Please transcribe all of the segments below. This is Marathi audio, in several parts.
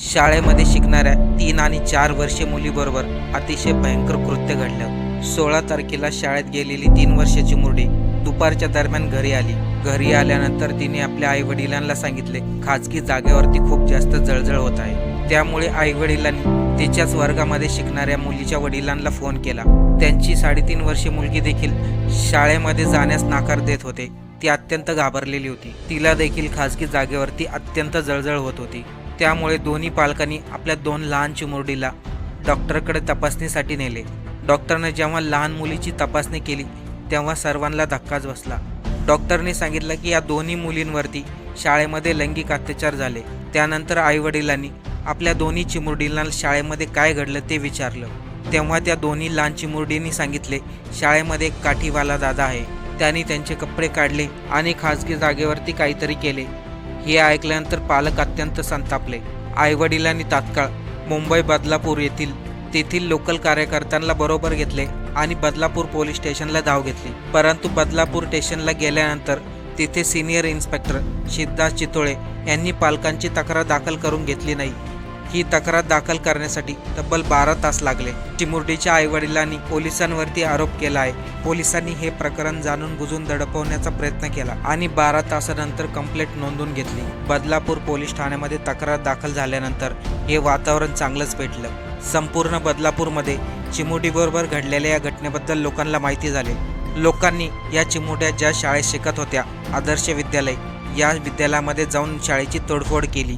शाळेमध्ये शिकणाऱ्या तीन आणि चार वर्षे मुलीबरोबर अतिशय भयंकर कृत्य घडलं. सोळा तारखेला शाळेत गेलेली तीन वर्षाची मुरडी दुपारच्या दरम्यान घरी आली. घरी आल्यानंतर तिने आपल्या आई वडिलांना सांगितले खाजगी जागेवरती खूप जास्त जळजळ होत आहे. त्यामुळे आई वडिलांनी तिच्याच वर्गामध्ये शिकणाऱ्या मुलीच्या वडिलांना फोन केला. त्यांची साडेतीन वर्षे मुलगी देखील शाळेमध्ये जाण्यास नाकार देत होते. ती अत्यंत घाबरलेली होती. तिला देखील खाजगी जागेवरती अत्यंत जळजळ होत होती. त्यामुळे दोन्ही पालकांनी आपल्या दोन लहान चिमुरडीला डॉक्टरकडे तपासणीसाठी नेले. डॉक्टरने जेव्हा लहान मुलीची तपासणी केली तेव्हा सर्वांना धक्काच बसला. डॉक्टरने सांगितलं की या दोन्ही मुलींवरती शाळेमध्ये लैंगिक अत्याचार झाले. त्यानंतर आईवडिलांनी आपल्या दोन्ही चिमुरडींना शाळेमध्ये काय घडलं ते विचारलं. तेव्हा त्या दोन्ही लहान चिमुरडींनी सांगितले शाळेमध्ये एक काठीवाला दादा आहे. त्यांनी त्यांचे कपडे काढले आणि खाजगी जागेवरती काहीतरी केले. हे ऐकल्यानंतर पालक अत्यंत संतापले. आईवडिलांनी तात्काळ मुंबई बदलापूर येथील तेथील लोकल कार्यकर्त्यांना बरोबर घेतले आणि बदलापूर पोलीस स्टेशनला धाव घेतली. परंतु बदलापूर स्टेशनला गेल्यानंतर तिथे सिनियर इन्स्पेक्टर सिद्धार्थ चितोळे यांनी पालकांची तक्रार दाखल करून घेतली नाही. ही तक्रार दाखल करण्यासाठी तब्बल बारा तास लागले. चिमुरडीच्या आईवडिलांनी पोलिसांवरती आरोप केला आहे. पोलिसांनी हे प्रकरण जाणून बुजून दडपवण्याचा प्रयत्न केला आणि बारा तासानंतर कंप्लेंट नोंदवून घेतली. बदलापूर पोलीस ठाण्यामध्ये तक्रार दाखल झाल्यानंतर हे वातावरण चांगलंच पेटलं. संपूर्ण बदलापूरमध्ये चिमुरडीबरोबर घडलेल्या या घटनेबद्दल लोकांना माहिती झाले. लोकांनी या चिमुरड्या ज्या शाळेत शिकत होत्या आदर्श विद्यालय या विद्यालयामध्ये जाऊन शाळेची तोडफोड केली.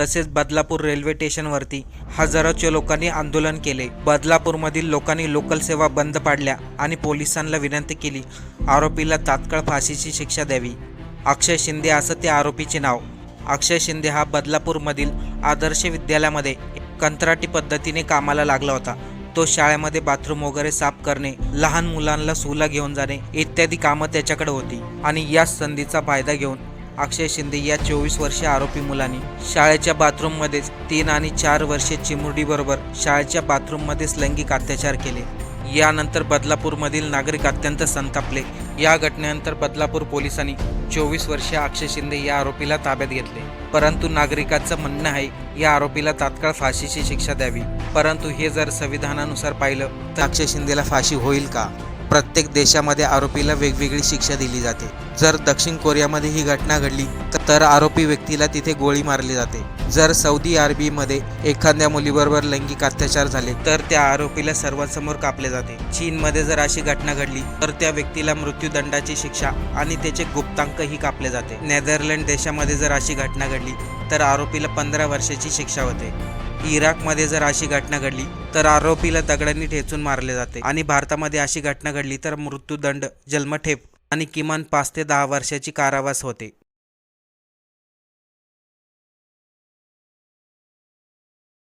तसेच बदलापूर रेल्वे स्टेशनवरती हजारोच्या लोकांनी आंदोलन केले. बदलापूरमधील लोकांनी लोकल सेवा बंद पाडल्या आणि पोलिसांना विनंती केली. आरोपीला तात्काळ फाशीची शिक्षा द्यावी. अक्षय शिंदे असं त्या आरोपीचे नाव. अक्षय शिंदे हा बदलापूरमधील आदर्श विद्यालयामध्ये कंत्राटी पद्धतीने कामाला लागला होता. तो शाळेमध्ये बाथरूम वगैरे साफ करणे लहान मुलांना सुला घेऊन जाणे इत्यादी कामं त्याच्याकडे होती आणि याच संधीचा फायदा घेऊन अक्षय शिंदे या चोवीस वर्षीय आरोपी मुलांनी शाळेच्या बाथरूममध्येच तीन आणि चार वर्षे चिमुरडीबरोबर शाळेच्या बाथरूममध्येच लैंगिक अत्याचार केले. यानंतर बदलापूरमधील नागरिक अत्यंत संतापले. या घटनेनंतर बदलापूर पोलिसांनी चोवीस वर्षीय अक्षय शिंदे या आरोपीला ताब्यात घेतले. परंतु नागरिकांचं म्हणणं आहे या आरोपीला तात्काळ फाशीची शिक्षा द्यावी. परंतु हे जर संविधानानुसार पाहिलं तर अक्षय शिंदेला फाशी होईल का? प्रत्येक देशामध्ये आरोपीला वेगवेगळी शिक्षा दिली जाते. जर दक्षिण कोरियामध्ये ही घटना घडली तर आरोपी व्यक्तीला तिथे गोळी मारली जाते. जर सौदी अरबीमध्ये एखाद्या मुलीबरोबर लैंगिक अत्याचार झाले तर त्या आरोपीला सर्वांसमोर कापले जाते. चीनमध्ये जर अशी घटना घडली तर त्या व्यक्तीला मृत्यूदंडाची शिक्षा आणि त्याचे गुप्तांकही कापले जाते. नेदरलँड देशामध्ये जर अशी घटना घडली तर आरोपीला पंधरा वर्षाची शिक्षा होते. इराकमध्ये जर अशी घटना घडली तर आरोपीला दगडांनी ठेचून मारले जाते आणि भारतामध्ये अशी घटना घडली तर मृत्यूदंड जन्मठेप आणि किमान पाच ते दहा वर्षाची कारावास होते.